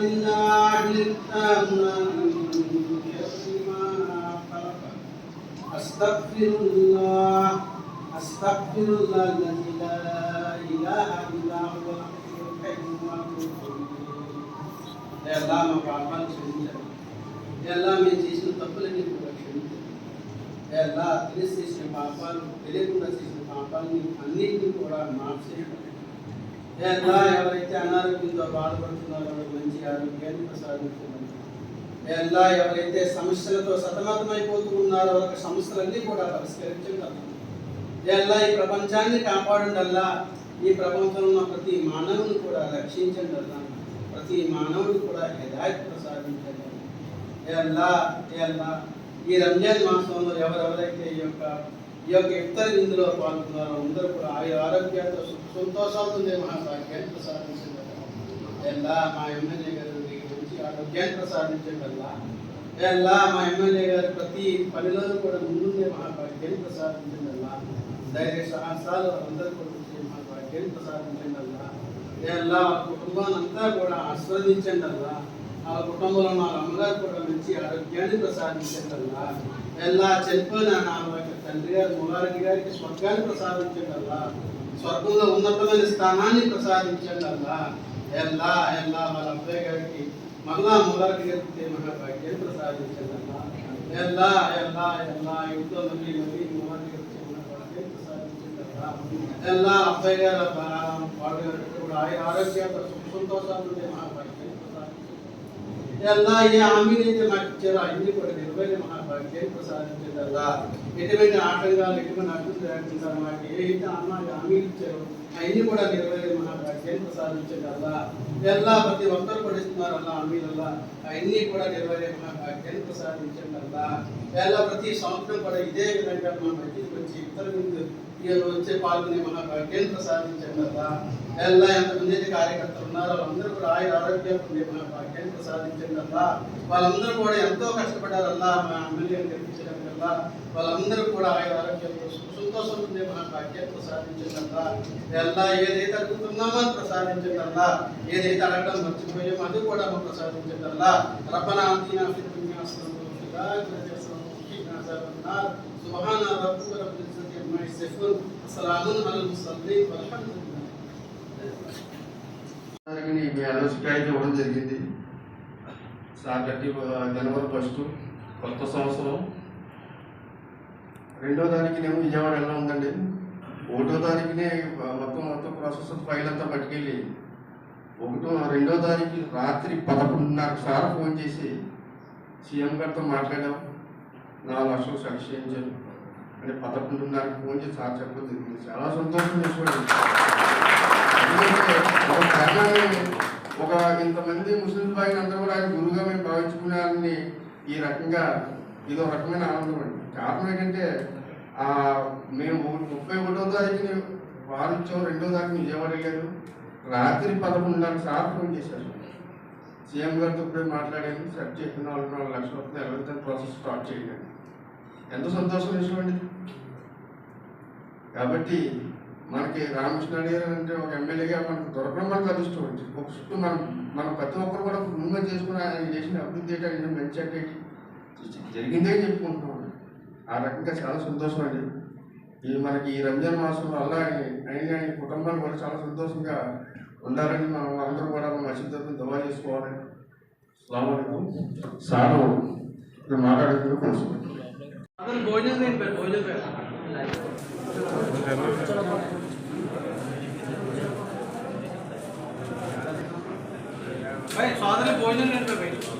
بالله من ما خلق أستغفر الله أستغفر الله الذي لا إله إلا هو الحي القيوم يا الله ما بعمل شنو يا الله ما మాఫ్ ఎవరైతే అనారోగ్యంతో బాధపడుతున్నారో వాళ్ళకి మంచి ఆరోగ్యాన్ని ప్రసాదించండి యా ఎవరైతే సమస్యలతో సతమతమైపోతూ ఉన్నారో వాళ్ళకి సమస్యలన్నీ కూడా పరిష్కరించండి అల్లా. ఈ ప్రపంచాన్ని కాపాడండి అల్లా ఈ ప్రపంచంలో ఉన్న ప్రతి మానవుని కూడా రక్షించండి ప్రతి మానవుడు కూడా హిదాయత్ ప్రసాదించండి ఎల్లా అల్లా ఈ రంజాన్ మాసంలో ఎవరెవరైతే ఈ యొక్క ఈ యొక్క ఇఫ్తార్ ఇందులో పాల్గొన్నారు. అందరూ కూడా ఆయు ఆరోగ్యాలతో సుఖ సంతోషాలతో మహాభాగ్యాన్ని ప్రసాదించండి ఏ మా ఎమ్మెల్యే గారు గురించి ఆరోగ్యాన్ని ప్రసాదించండి అల్లా మా ఎమ్మెల్యే గారు ప్రతి పనిలో కూడా ముందుండే మహాభాగ్యాన్ని ప్రసాదించండి అల్లా ధైర్య సాహసాలు అందరూ కూడా వచ్చే మహాభాగ్యాన్ని ప్రసాదించండి అల్లా ఆ కుటుంబాన్ని అంతా కూడా ఆస్వాదించండి ఆ కుటుంబంలో మా అమ్మగారు కూడా మంచి ఆరోగ్యాన్ని ప్రసాదించండి ఎలా చనిపోయిన నా తండ్రి గారు ములారెడ్డి గారికి స్వర్గాన్ని ప్రసాదించండి అల్లా స్వర్గంలో ఉన్నతమైన స్థానాన్ని ప్రసాదించండి అల్లా ఎల్లా ఎల్లా వాళ్ళ అబ్బాయి గారికి మళ్ళా ములారెడ్డి గారికి మహాభాగ్యాన్ని ప్రసాదించండి అల్లా ఎల్లా ఎల్లా ఎల్లా ఇంట్లో నుండి మళ్ళీ ములారెడ్డి గారికి మహాభాగ్యాన్ని ప్రసాదించండి అల్లా ఎల్లా అబ్బాయి గారు వాడు కూడా ఆయన ఆరోగ్యంతో సుఖ సంతోషాలు ఉండే మహాభాగ్యాన్ని ఎలా ఏ హామీలు అయితే మాకు ఇచ్చారో అన్ని కూడా నిర్వహణ మహాభాగ్యాన్ని ప్రసాదించండి అల్లా ఎటువంటి ఆటంకాలు ఎటువంటి అభివృద్ధి లేకుండా మాకు ఏదైతే అయితే అమ్మ హామీలు ఇచ్చారో అవన్నీ కూడా నిర్వహణ మహాభాగ్యాన్ని ప్రసాదించండి అల్లా ఎలా ప్రతి ఒక్కరు కూడా ఇస్తున్నారు అల్లా హామీలల్లా అవన్నీ కూడా నిర్వహణ మహాభాగ్యాన్ని ప్రసాదించండి అల్లా ఎలా ప్రతి సంవత్సరం కూడా ఇదే విధంగా మా మధ్యకి వచ్చి ఇతర ముందు వచ్చే పాల్గొనే భాగ్యం ప్రసాదించడం అల్లా ఎలా ఎంతమంది అయితే కార్యకర్తలు ఉన్నారో వాళ్ళందరూ కూడా ఆయన ఆరోగ్యం ఉండే భాగ్యం ప్రసాదించడం అల్లా వాళ్ళందరూ కూడా ఎంతో కష్టపడ్డారు అల్లా మా ఎమ్మెల్యే గెలిపించడం వల్ల వాళ్ళందరూ కూడా ఆయన ఆరోగ్యంతో సంతోషం ఉండే మన భాగ్యం అల్లా ఎలా ఏదైతే అడుగుతున్నామో అది ప్రసాదించండి ఏదైతే అడగడం మర్చిపోయామో అది కూడా మాకు ప్రసాదించండి అల్లా రబ్బనా ఆతీనా ఫిద్ దునియా హసనతు వఫిల్ ఆఖిరతి హసనతు వఖినా అజాబన్ నార్ సుబ్హాన రబ్బిక రబ్బిల్ ఇజ్జతి మీ అనౌన్స్మెంట్ ఇవ్వడం జరిగింది. సార్ థర్టీ జనవరి ఫస్ట్ కొత్త సంవత్సరం. రెండో తారీఖునేమో విజయవాడ ఎలా ఉందండి. ఒకటో తారీఖునే మొత్తం మొత్తం ప్రాసెస్ ఫైల్ అంతా పట్టుకెళ్ళి ఒకటో రెండో తారీఖు రాత్రి పదకొండున్నర సార్ ఫోన్ చేసి సీఎం గారితో మాట్లాడాం నాలుగు లక్షలు సర్చ్ చేయించారు అంటే పదకొండున్నర ఫోన్ చేసి సార్ చెప్పడం జరిగింది. చాలా సంతోషం చేసుకోండి ఒక కారణాన్ని ఒక ఇంతమంది ముస్లిం బాయిని అందరూ కూడా ఆయన గురువుగా మేము భావించుకున్నారని ఈ రకంగా ఇది ఒక రకమైన ఆనందం అండి. కారణం ఏంటంటే మేము ముప్పై ఒకటో తారీఖుని వారు రెండో తారీఖు విజయవాడ వెళ్ళారు. రాత్రి పదకొండున్నర సార్ ఫోన్ చేశారు. సీఎం గారితో ఇప్పుడే మాట్లాడాను. సెట్ చేసిన నాలుగు నాలుగు లక్షల వస్తుంది ఎవరితో ప్రాసెస్ స్టార్ట్ చేయండి. ఎంత సంతోషం విషయం అండి కాబట్టి మనకి రామకృష్ణ గారు అంటే ఒక ఎమ్మెల్యేగా మనకు దొరకడం మనకు అదృష్టం అండి. ఒక చుట్టూ మనం మనం ప్రతి ఒక్కరు కూడా ముందుగా చేసుకుని ఆయన చేసిన అభివృద్ధి ఏంటంటే ఆయన మంచి అంటే జరిగిందే చెప్పుకుంటున్నాం ఆ రకంగా చాలా సంతోషం అండి. ఈ మనకి ఈ రంజాన్ మాసంలో అల్లా ఆయన ఆయన కుటుంబాలు కూడా చాలా సంతోషంగా ఉండాలని మనం అందరూ కూడా మన మసీద్ తరఫున దువా చేసుకోవాలి. అస్సలాము సారు ఇప్పుడు మాట్లాడుతున్న కోసం భోజనం భోజనం భోజనం చేయండి పేరు